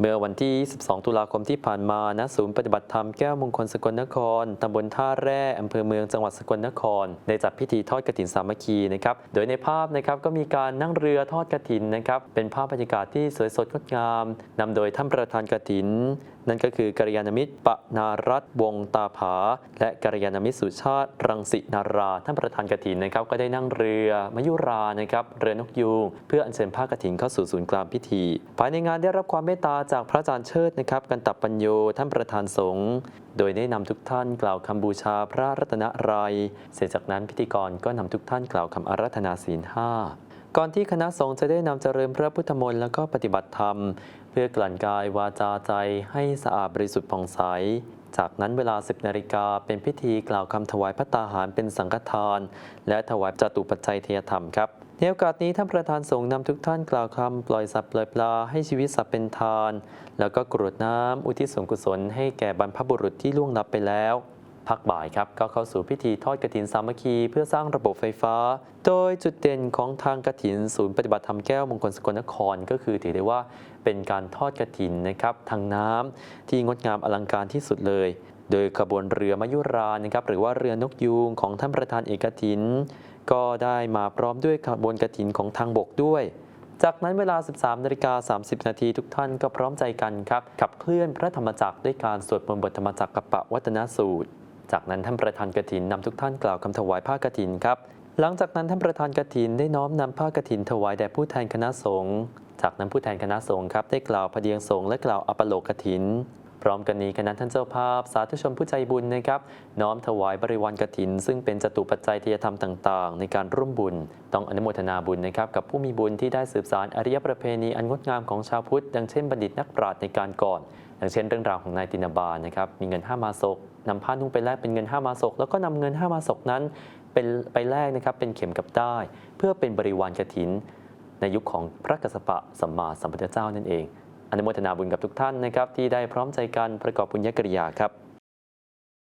เมื่อวันที่ 22 ตุลาคมที่ผ่านมาณศูนย์ปฏิบัติธรรมแก้วมงคลสกลนคร ตำบลท่าแร่ อำเภอเมืองจังหวัดสกลนคร ได้จัดพิธีทอดกรถินสามัคคีนะครับ โดยในภาพนะครับก็มีการนั่งเรือทอดกรถินนะครับ เป็นภาพบรรยากาศที่สวยสดงดงามนำโดยท่านประธานกรถิน นั่นก็คือกัลยาณมิตรปนารัตวงตาผา และกัลยาณมิตรสุชาติ รังสินารา ท่านประธานกฐินนะครับก็ได้นั่งเรือมายุรานะครับเรือนกยูงเพื่ออัญเชิญผ้ากฐินเข้าสู่ศูนย์กลางพิธี ภายในงานได้รับความเมตตาจากพระอาจารย์เชิดนะครับกันตับปัญโยท่านประธานสงฆ์โดยได้นำทุกท่านกล่าวคำบูชาพระรัตนตรัยเสร็จจากนั้นพิธีกรก็นำทุกท่านกล่าวคำอารัธนาศีลห้า ก่อนที่คณะสงฆ์จะได้นำเจริญพระพุทธมนต์แล้วก็ปฏิบัติธรรม เพื่อกลั่นกายวาจาใจให้สะอาดบริสุทธิ์ผ่องใส จากนั้นเวลา 10นาฬิกาเป็นพิธีกล่าวคำถวายพระตาหารเป็นสังฆทาน และถวายจตุปัจจัยเทยธรรมครับในโอกาสนี้ท่านประธานสงฆ์นำทุกท่านกล่าวคำปล่อยสัตว์ปล่อยปลาให้ชีวิตสัตว์เป็นทาน แล้วก็กรวดน้ำอุทิศส่วนกุศลให้แก่บรรพบุรุษที่ล่วงลับไปแล้ว พักบ่ายครับก็เข้าสู่พิธีทอดกฐินสามัคคี เพื่อสร้างระบบไฟฟ้า โดยจุดเด่นของทางกฐินศูนย์ปฏิบัติธรรมแก้วมงคลสกลนคร ก็คือถือได้ว่าเป็นการทอดกฐินนะครับทางน้ำที่งดงามอลังการที่สุดเลย โดยขบวนเรือมยุรานะครับหรือว่าเรือนกยูงของท่านประธานเอกฐิน ก็ได้มาพร้อมด้วยขบวนกฐินของทางบกด้วยจากนั้นเวลา 13นาฬิกา30 นาทีทุกท่านก็พร้อมใจกันครับ ขับเคลื่อนพระธรรมจักรด้วยการสวดมนต์บทธรรมจักรกปะวัตนสูตร จากนั้นท่านประธานกฐินนำทุกท่านกล่าวคำถวายผ้ากฐินครับ หลังจากนั้นท่านประธานกฐินได้น้อมนำผ้ากฐินถวายแด่ผู้แทนคณะสงฆ์จากนั้นผู้แทนคณะสงฆ์ครับได้กล่าวพเดียงสงฆ์และกล่าวอปโลกฐินพร้อมกันนี้คณะท่านเจ้าภาพ สาธุชนผู้ใจบุญนะครับน้อมถวายบริวารกฐิน ซึ่งเป็นจตุปัจจัยทียธรรมต่างๆ ในการร่วมบุญ ต้องอนุโมทนาบุญนะครับกับผู้มีบุญที่ได้สืบสานอริยประเพณีอันงดงามของชาวพุทธ ดังเช่นบัณฑิตนักปราชญ์ในการก่อน อย่างเช่นเรื่องราวของนายตินาบานนะครับมีเงินห้ามาศกนำผ้านุ่งไปแลกเป็นเงินห้ามาศกแล้วก็นำเงินห้ามาศกนั้นเป็นไปแลกนะครับเป็นเข็มกับได้ เพื่อเป็นบริวารกฐิน ในยุคของพระกัสสปะสัมมาสัมพุทธเจ้านั่นเองอนุโมทนาบุญกับทุกท่านนะครับที่ได้พร้อมใจกันประกอบบุญญกริยาครับ